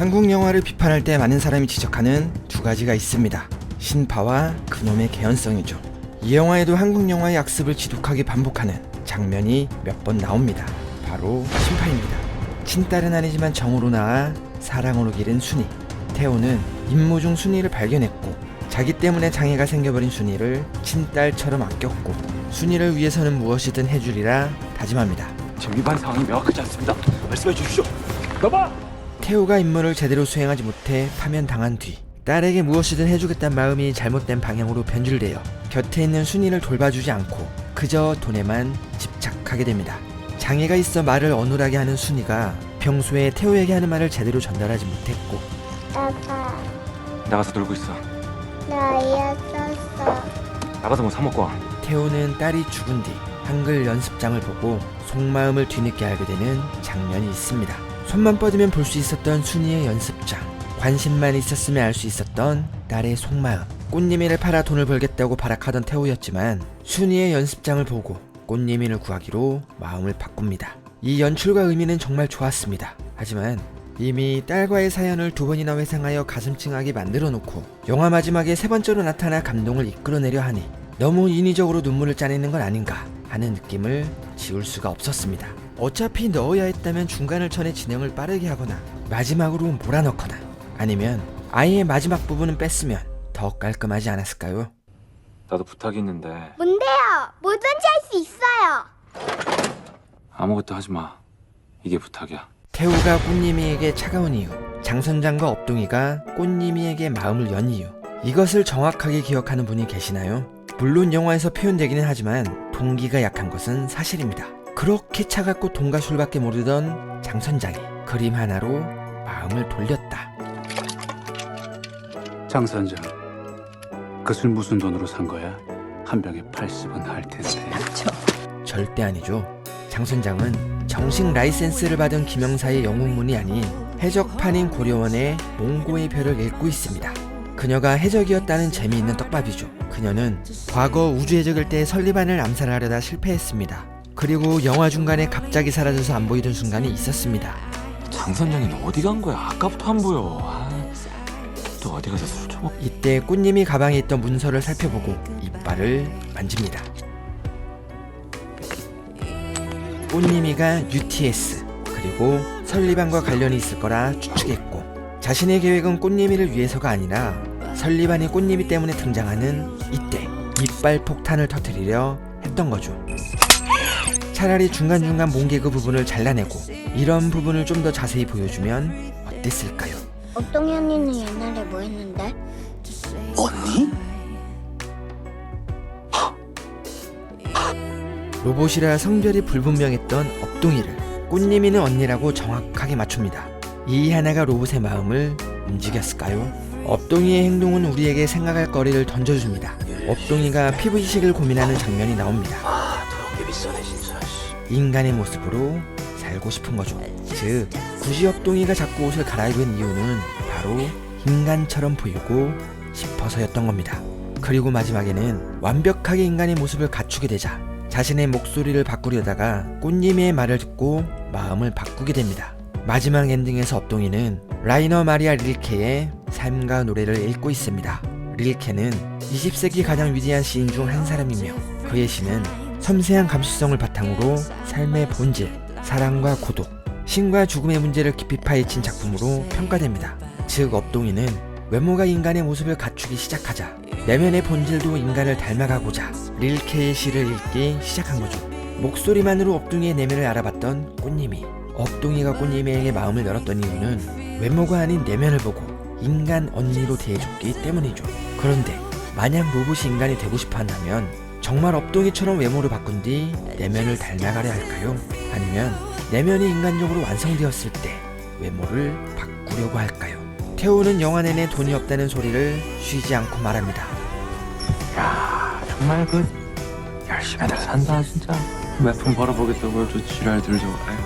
한국 영화를 비판할 때 많은 사람이 지적하는 두 가지가 있습니다. 신파와 그놈의 개연성이죠. 이 영화에도 한국 영화의 악습을 지독하게 반복하는 장면이 몇 번 나옵니다. 바로 신파입니다. 친딸은 아니지만 정으로 낳아 사랑으로 기른 순이. 태호는 임무 중 순이를 발견했고 자기 때문에 장애가 생겨버린 순이를 친딸처럼 아꼈고 순이를 위해서는 무엇이든 해주리라 다짐합니다. 지금 위반 상황이 명확하지 않습니다. 말씀해 주십시오. 여봐! 태호가 임무를 제대로 수행하지 못해 파면당한 뒤 딸에게 무엇이든 해주겠다는 마음이 잘못된 방향으로 변질되어 곁에 있는 순이를 돌봐주지 않고 그저 돈에만 집착하게 됩니다. 장애가 있어 말을 어눌하게 하는 순이가 평소에 태호에게 하는 말을 제대로 전달하지 못했고 아빠, 나가서 놀고 있어. 나이었었어. 나가서 뭐 사 먹고 와. 태호는 딸이 죽은 뒤 한글 연습장을 보고 속마음을 뒤늦게 알게 되는 장면이 있습니다. 손만 뻗으면 볼 수 있었던 순이의 연습장. 관심만 있었으면 알 수 있었던 딸의 속마음. 꽃님이를 팔아 돈을 벌겠다고 발악하던 태호였지만 순이의 연습장을 보고 꽃님이를 구하기로 마음을 바꿉니다. 이 연출과 의미는 정말 좋았습니다. 하지만 이미 딸과의 사연을 두 번이나 회상하여 가슴 찡하게 만들어 놓고 영화 마지막에 세 번째로 나타나 감동을 이끌어내려 하니 너무 인위적으로 눈물을 짜내는 건 아닌가 하는 느낌을 지울 수가 없었습니다. 어차피 넣어야 했다면 중간을 쳐내 진행을 빠르게 하거나 마지막으로 몰아넣거나 아니면 아예 마지막 부분은 뺐으면 더 깔끔하지 않았을까요? 나도 부탁이 있는데 뭔데요? 뭐든지 할 수 있어요. 아무것도 하지 마. 이게 부탁이야. 태우가 꽃님이에게 차가운 이유, 장선장과 업동이가 꽃님이에게 마음을 연 이유. 이것을 정확하게 기억하는 분이 계시나요? 물론 영화에서 표현되기는 하지만 동기가 약한 것은 사실입니다. 그렇게 차갑고 돈과 술밖에 모르던 장선장이 그림 하나로 마음을 돌렸다. 장 선장, 그술 무슨 돈으로 산 거야? 한 병에 80은 할 텐데. 절대 아니죠. 장선장은 정식 라이센스를 받은 김영사의 영웅문이 아닌 해적판인 고려원의 몽고의 별을 읽고 있습니다. 그녀가 해적이었다는 재미있는 떡밥이죠. 그녀는 과거 우주 해적일 때 설리반을 암살하려다 실패했습니다. 그리고 영화 중간에 갑자기 사라져서 안 보이던 순간이 있었습니다. 장 선장님 어디 간 거야? 아까부터 안 보여. 아, 또 어디 가서 술 처먹? 이때 꽃님이 가방에 있던 문서를 살펴보고 이빨을 만집니다. 꽃님이가 UTS 그리고 설리반과 관련이 있을 거라 추측했고 자신의 계획은 꽃님이를 위해서가 아니라 설리반이 꽃님이 때문에 등장하는 이때 이빨 폭탄을 터뜨리려 했던 거죠. 차라리 중간중간 몽개그 부분을 잘라내고 이런 부분을 좀 더 자세히 보여주면 어땠을까요? 옥동이 언니는 옛날에 뭐 했는데? 언니? 로봇이라 성별이 불분명했던 업동이를 꽃님이는 언니라고 정확하게 맞춥니다. 이 하나가 로봇의 마음을 움직였을까요? 업동이의 행동은 우리에게 생각할 거리를 던져줍니다. 업동이가 피부 이식을 고민하는 장면이 나옵니다. 인간의 모습으로 살고 싶은 거죠. 즉, 굳이 업동이가 자꾸 옷을 갈아입은 이유는 바로 인간처럼 보이고 싶어서였던 겁니다. 그리고 마지막에는 완벽하게 인간의 모습을 갖추게 되자 자신의 목소리를 바꾸려다가 꽃님의 말을 듣고 마음을 바꾸게 됩니다. 마지막 엔딩에서 업동이는 라이너 마리아 릴케의 삶과 노래를 읽고 있습니다. 릴케는 20세기 가장 위대한 시인 중 한 사람이며 그의 시는 섬세한 감수성을 바탕으로 삶의 본질, 사랑과 고독, 신과 죽음의 문제를 깊이 파헤친 작품으로 평가됩니다. 즉 업동이는 외모가 인간의 모습을 갖추기 시작하자 내면의 본질도 인간을 닮아가고자 릴케의 시를 읽기 시작한 거죠. 목소리만으로 업둥이의 내면을 알아봤던 꽃님이 업둥이가 꽃님에게 마음을 열었던 이유는 외모가 아닌 내면을 보고 인간 언니로 대해줬기 때문이죠. 그런데 만약 로봇이 인간이 되고 싶어 한다면 정말 업둥이처럼 외모를 바꾼 뒤 내면을 닮아가려 할까요? 아니면 내면이 인간적으로 완성되었을 때 외모를 바꾸려고 할까요? 태호는 영화 내내 돈이 없다는 소리를 쉬지 않고 말합니다. 야, 정말 그 열심히들 산다 진짜. 몇 푼 벌어보겠다고 저 지랄들. 아유.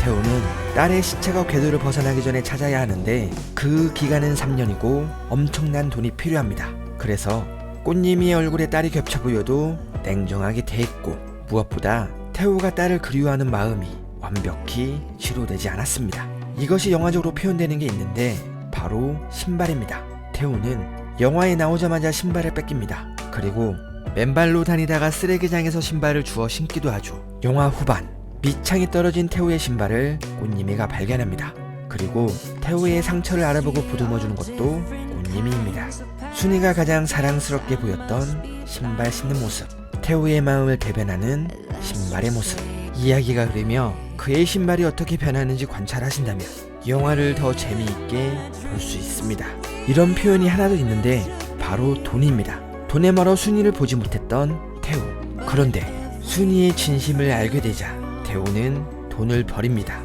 태호는 딸의 시체가 궤도를 벗어나기 전에 찾아야 하는데 그 기간은 3년이고 엄청난 돈이 필요합니다. 그래서 꽃님이의 얼굴에 딸이 겹쳐 보여도 냉정하게 대했고 무엇보다 태호가 딸을 그리워하는 마음이 완벽히 치료되지 않았습니다. 이것이 영화적으로 표현되는 게 있는데 바로 신발입니다. 태우는 영화에 나오자마자 신발을 뺏깁니다. 그리고 맨발로 다니다가 쓰레기장에서 신발을 주워 신기도 하죠. 영화 후반 밑창이 떨어진 태우의 신발을 꽃님이가 발견합니다. 그리고 태우의 상처를 알아보고 보듬어주는 것도 꽃님이입니다. 순이가 가장 사랑스럽게 보였던 신발 신는 모습, 태우의 마음을 대변하는 신발의 모습. 이야기가 흐르며 그의 신발이 어떻게 변하는지 관찰하신다면 영화를 더 재미있게 볼 수 있습니다. 이런 표현이 하나도 있는데 바로 돈입니다. 돈에 멀어 순이를 보지 못했던 태우. 그런데 순이의 진심을 알게 되자 태우는 돈을 버립니다.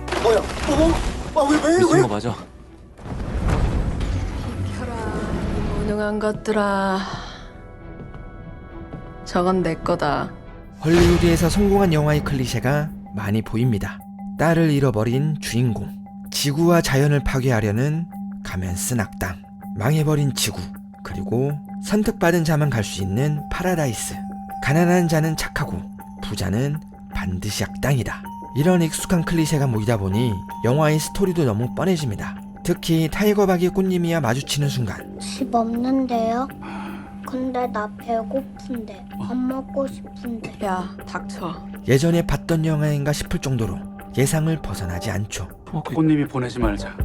미친 거 맞아 무능한 것들아 저건 내 거다 헐리우드에서 성공한 영화의 클리셰가 많이 보입니다. 딸을 잃어버린 주인공, 지구와 자연을 파괴하려는 가면 쓴 악당, 망해버린 지구, 그리고 선택받은 자만 갈 수 있는 파라다이스. 가난한 자는 착하고 부자는 반드시 악당이다. 이런 익숙한 클리셰가 모이다 보니 영화의 스토리도 너무 뻔해집니다. 특히 타이거박이 꽃님이와 마주치는 순간 집 없는데요? 근데 나 배고픈데 밥 먹고 싶은데 야 닥쳐 예전에 봤던 영화인가 싶을 정도로 예상을 벗어나지 않죠. 어, 그, 꽃님이 보내지 말자.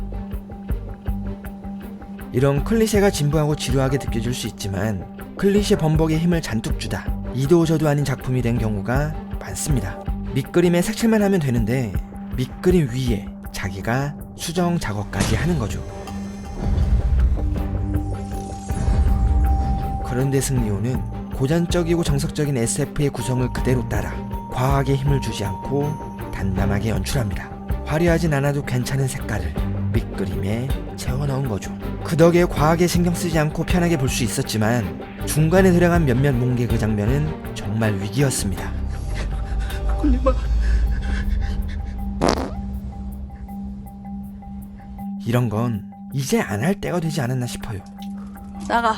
이런 클리셰가 진부하고 지루하게 느껴질 수 있지만 클리셰 범벅에 힘을 잔뜩 주다 이도 저도 아닌 작품이 된 경우가 많습니다. 밑그림에 색칠만 하면 되는데 밑그림 위에 자기가 수정 작업까지 하는 거죠. 그런데 승리호는 고전적이고 정석적인 SF의 구성을 그대로 따라 과하게 힘을 주지 않고 담담하게 연출합니다. 화려하진 않아도 괜찮은 색깔을 밑그림에 채워 넣은 거죠. 그 덕에 과하게 신경 쓰지 않고 편하게 볼 수 있었지만 중간에 들어간 몇몇 몽개 그 장면은 정말 위기였습니다. 이런 건 이제 안 할 때가 되지 않았나 싶어요. 나가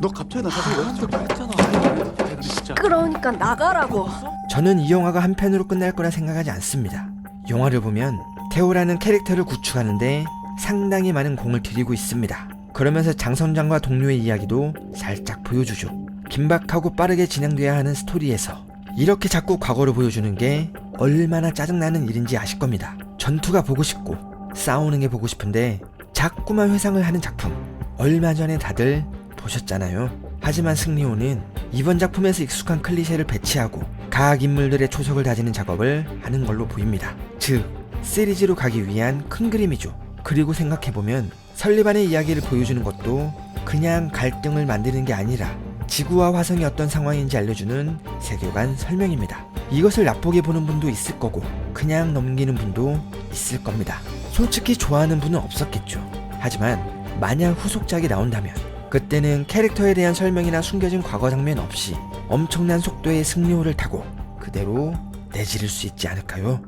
너 갑자기 나가서 왜 한소리 했잖아. 진짜. 그러니까 나가라고 저는 이 영화가 한 편으로 끝날 거라 생각하지 않습니다. 영화를 보면 태호라는 캐릭터를 구축하는데 상당히 많은 공을 들이고 있습니다. 그러면서 장선장과 동료의 이야기도 살짝 보여주죠. 긴박하고 빠르게 진행돼야 하는 스토리에서 이렇게 자꾸 과거를 보여주는 게 얼마나 짜증나는 일인지 아실 겁니다. 전투가 보고 싶고 싸우는 게 보고 싶은데 자꾸만 회상을 하는 작품. 얼마 전에 다들 보셨잖아요. 하지만 승리호는 이번 작품에서 익숙한 클리셰를 배치하고 각 인물들의 초석을 다지는 작업을 하는 걸로 보입니다. 즉, 시리즈로 가기 위한 큰 그림이죠. 그리고 생각해보면 설리반의 이야기를 보여주는 것도 그냥 갈등을 만드는 게 아니라 지구와 화성이 어떤 상황인지 알려주는 세계관 설명입니다. 이것을 나쁘게 보는 분도 있을 거고 그냥 넘기는 분도 있을 겁니다. 솔직히 좋아하는 분은 없었겠죠. 하지만 만약 후속작이 나온다면 그때는 캐릭터에 대한 설명이나 숨겨진 과거 장면 없이 엄청난 속도의 승리호를 타고 그대로 내지를 수 있지 않을까요?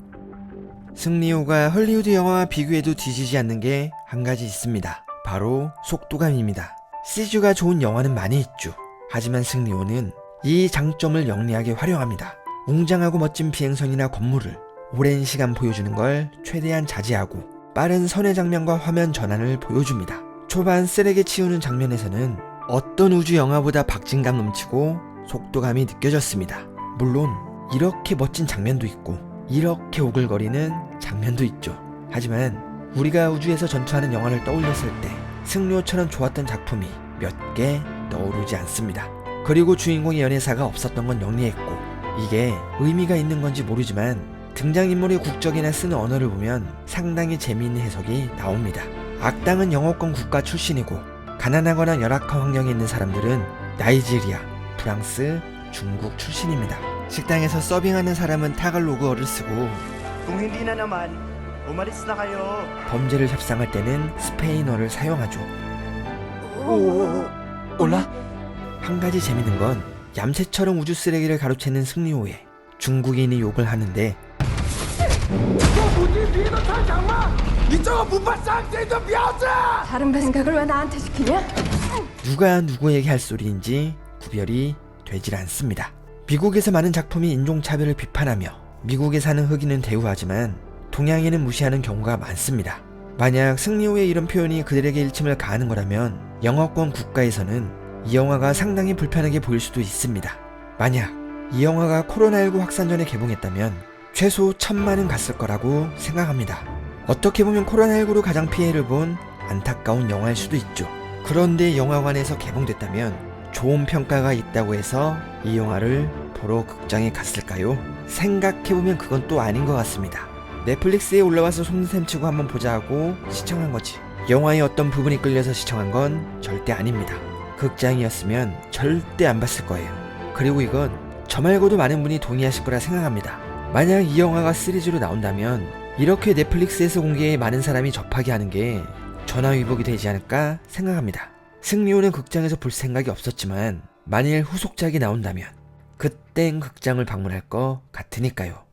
승리호가 헐리우드 영화와 비교해도 뒤지지 않는 게 한 가지 있습니다. 바로 속도감입니다. CG가 좋은 영화는 많이 있죠. 하지만 승리호는 이 장점을 영리하게 활용합니다. 웅장하고 멋진 비행선이나 건물을 오랜 시간 보여주는 걸 최대한 자제하고 빠른 선회 장면과 화면 전환을 보여줍니다. 초반 쓰레기 치우는 장면에서는 어떤 우주 영화보다 박진감 넘치고 속도감이 느껴졌습니다. 물론 이렇게 멋진 장면도 있고 이렇게 오글거리는 장면도 있죠. 하지만 우리가 우주에서 전투하는 영화를 떠올렸을 때 승리호처럼 좋았던 작품이 몇 개 떠오르지 않습니다. 그리고 주인공의 연애사가 없었던 건 영리했고 이게 의미가 있는 건지 모르지만 등장인물의 국적이나 쓰는 언어를 보면 상당히 재미있는 해석이 나옵니다. 악당은 영어권 국가 출신이고 가난하거나 열악한 환경에 있는 사람들은 나이지리아, 프랑스, 중국 출신입니다. 식당에서 서빙하는 사람은 타갈로그어를 쓰고 kayo. 범죄를 협상할 때는 스페인어를 사용하죠. 올라? 한 가지 재밌는 건 얌새처럼 우주 쓰레기를 가로채는 승리호에 중국인이 욕을 하는데 다른 생각을 왜 나한테 시키냐? 누가 누구에게 할 소리인지 구별이 되질 않습니다. 미국에서 많은 작품이 인종차별을 비판하며 미국에 사는 흑인은 대우하지만 동양인은 무시하는 경우가 많습니다. 만약 승리호의 이런 표현이 그들에게 일침을 가하는 거라면 영어권 국가에서는 이 영화가 상당히 불편하게 보일 수도 있습니다. 만약 이 영화가 코로나19 확산 전에 개봉했다면 최소 천만은 갔을 거라고 생각합니다. 어떻게 보면 코로나19로 가장 피해를 본 안타까운 영화일 수도 있죠. 그런데 영화관에서 개봉됐다면 좋은 평가가 있다고 해서 이 영화를 보러 극장에 갔을까요? 생각해보면 그건 또 아닌 것 같습니다. 넷플릭스에 올라와서 손샘 치고 한번 보자 하고 시청한 거지. 영화의 어떤 부분이 끌려서 시청한 건 절대 아닙니다. 극장이었으면 절대 안 봤을 거예요. 그리고 이건 저 말고도 많은 분이 동의하실 거라 생각합니다. 만약 이 영화가 시리즈로 나온다면 이렇게 넷플릭스에서 공개해 많은 사람이 접하게 하는 게 전화위복이 되지 않을까 생각합니다. 승리호는 극장에서 볼 생각이 없었지만 만일 후속작이 나온다면 그땐 극장을 방문할 것 같으니까요.